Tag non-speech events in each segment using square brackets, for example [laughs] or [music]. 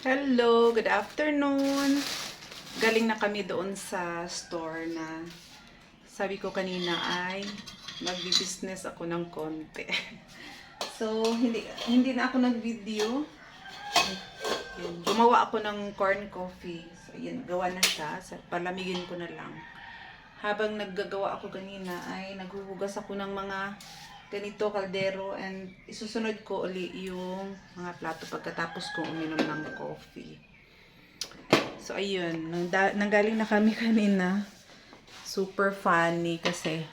Hello, good afternoon. Galing na kami doon sa store na sabi ko kanina ay magbi-business ako ng konti. [laughs] So, hindi hindi na ako nag-video. Gumawa ako ng corn coffee. So, yun, gawa na siya. So, palamigin ko na lang. Habang naggagawa ako kanina ay naghuhugas ako ng mga ganito kaldero and isusunod ko uli yung mga plato pagkatapos ko uminom ng coffee. So ayun, nanggaling na kami [laughs] kanina. Super funny kasi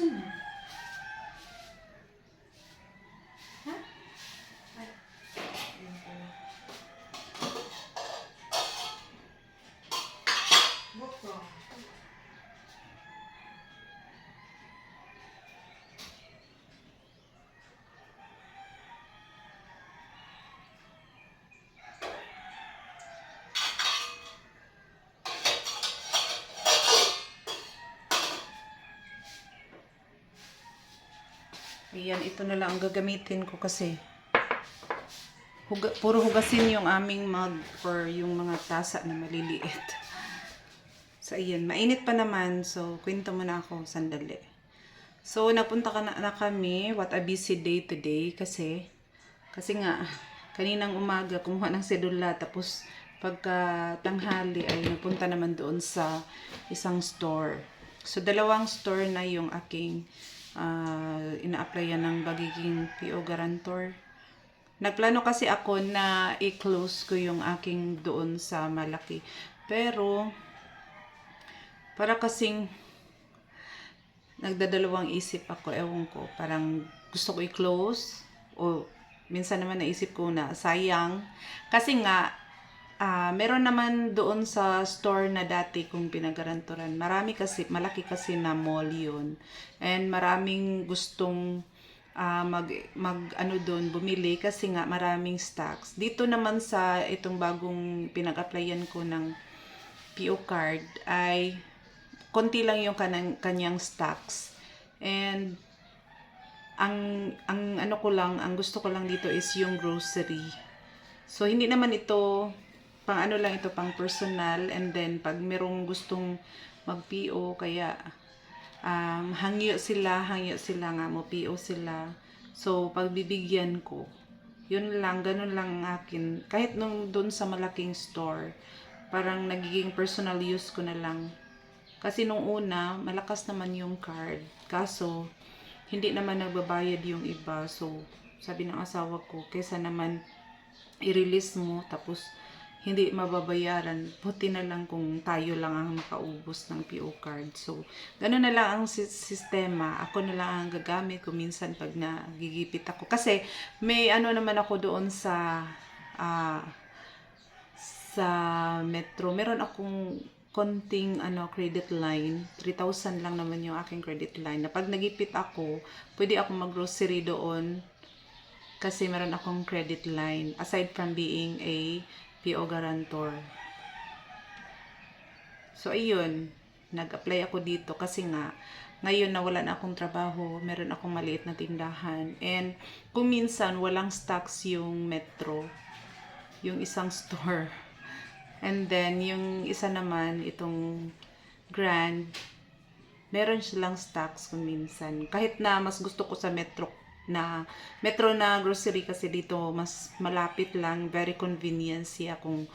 Asan na? Ha? Ay. Ayun pala. Ayan, ito na lang ang gagamitin ko kasi huga, puro hugasin yung aming mug or yung mga tasa na maliliit. [laughs] So, ayan. Mainit pa naman. So, kwento muna ako sandali. So, nagpunta ka na, na kami. What a busy day today. Kasi, kasi nga, kaninang umaga, kumuha ng sedula. Tapos, pagka tanghali ay napunta naman doon sa isang store. So, dalawang store na yung aking uh, ina-applyan ng bagiging PO guarantor. Nagplano kasi ako na i-close ko yung aking doon sa malaki. Pero, para kasing nagdadalawang isip ako, ewan ko, parang gusto ko i-close o minsan naman naisip ko na sayang. Kasi nga, meron naman doon sa store na dati kong pinagaranturan. Marami kasi, malaki kasi na mall yun. And maraming gustong ah, mag, mag ano doon, bumili kasi nga maraming stocks. Dito naman sa itong bagong pinag-applyan ko ng PO card ay konti lang yung kanang, kanyang stocks. And ang ang ano ko lang, ang gusto ko lang dito is yung grocery. So hindi naman ito pang ano lang ito pang personal and then pag merong gustong mag-PO kaya um, hangyo sila, hangyo sila nga mo PO sila. So pagbibigyan ko. Yun lang, ganun lang ang akin. Kahit nung doon sa malaking store, parang nagiging personal use ko na lang. Kasi nung una, malakas naman yung card. Kaso, hindi naman nagbabayad yung iba. So, sabi ng asawa ko, kesa naman i-release mo, tapos hindi mababayaran, puti na lang kung tayo lang ang makaubos ng PO card. So, gano'n na lang ang si- sistema. Ako na lang ang gagamit ko minsan pag nagigipit ako. Kasi, may ano naman ako doon sa ah, sa Metro. Meron akong konting ano credit line. 3,000 lang naman yung aking credit line. Na pag nagipit ako, pwede ako mag-grocery doon kasi meron akong credit line aside from being a PO guarantor. So ayun, nag-apply ako dito kasi nga ngayon na wala na akong trabaho, meron akong maliit na tindahan and kung minsan walang stocks yung Metro, yung isang [laughs] store. And then yung isa naman itong Grand meron silang stocks kung minsan. Kahit na mas gusto ko sa Metro na Metro na grocery kasi dito mas malapit lang, very convenient siya kung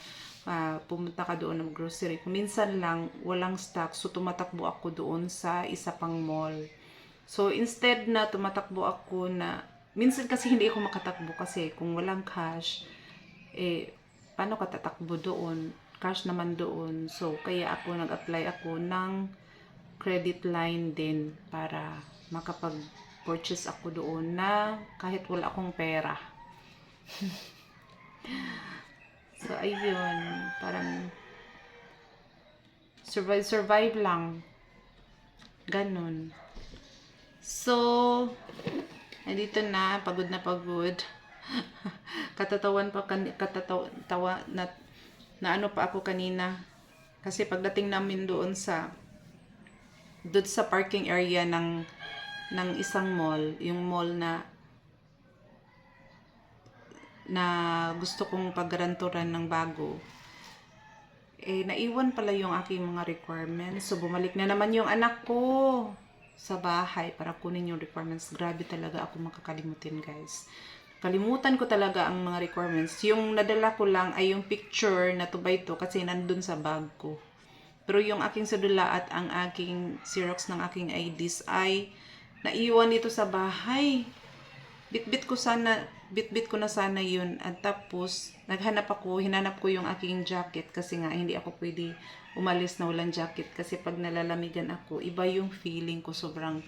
ah, pumunta ka doon ng grocery. Kung minsan lang walang stock, so tumatakbo ako doon sa isa pang mall. So instead na tumatakbo ako na minsan kasi hindi ako makatakbo kasi kung walang cash eh paano ka tatakbo doon? Cash naman doon. So kaya ako nag-apply ako ng credit line din para makapag-purchase ako doon na kahit wala akong pera. [laughs] so, ayun. Parang survive, survive lang. Ganon. So, nandito na, pagod na pagod. [laughs] katatawan pa kan katatawa tawa na, na ano pa ako kanina. Kasi pagdating namin doon sa doon sa parking area ng ng isang mall, yung mall na na gusto kong paggaranturan ng bago, eh, naiwan pala yung aking mga requirements. So, bumalik na naman yung anak ko sa bahay para kunin yung requirements. Grabe talaga ako makakalimutin, guys. Kalimutan ko talaga ang mga requirements. Yung nadala ko lang ay yung picture na to by to kasi nandun sa bag ko. Pero yung aking sedula at ang aking Xerox ng aking IDs ay naiwan dito sa bahay. Bitbit ko sana, bitbit ko na sana yun. At tapos, naghanap ako, hinanap ko yung aking jacket kasi nga hindi ako pwede umalis na walang jacket kasi pag nalalamigan ako, iba yung feeling ko sobrang,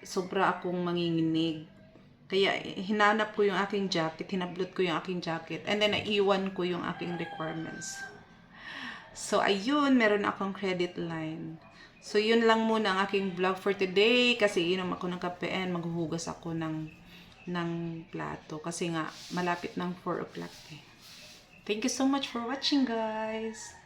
sobra akong manginginig. Kaya hinanap ko yung aking jacket, hinablot ko yung aking jacket, and then naiwan ko yung aking requirements. So, ayun, meron akong credit line. So, yun lang muna ang aking vlog for today kasi inom ako ng kape and maghuhugas ako ng, ng plato kasi nga malapit ng 4 o'clock eh. Thank you so much for watching guys!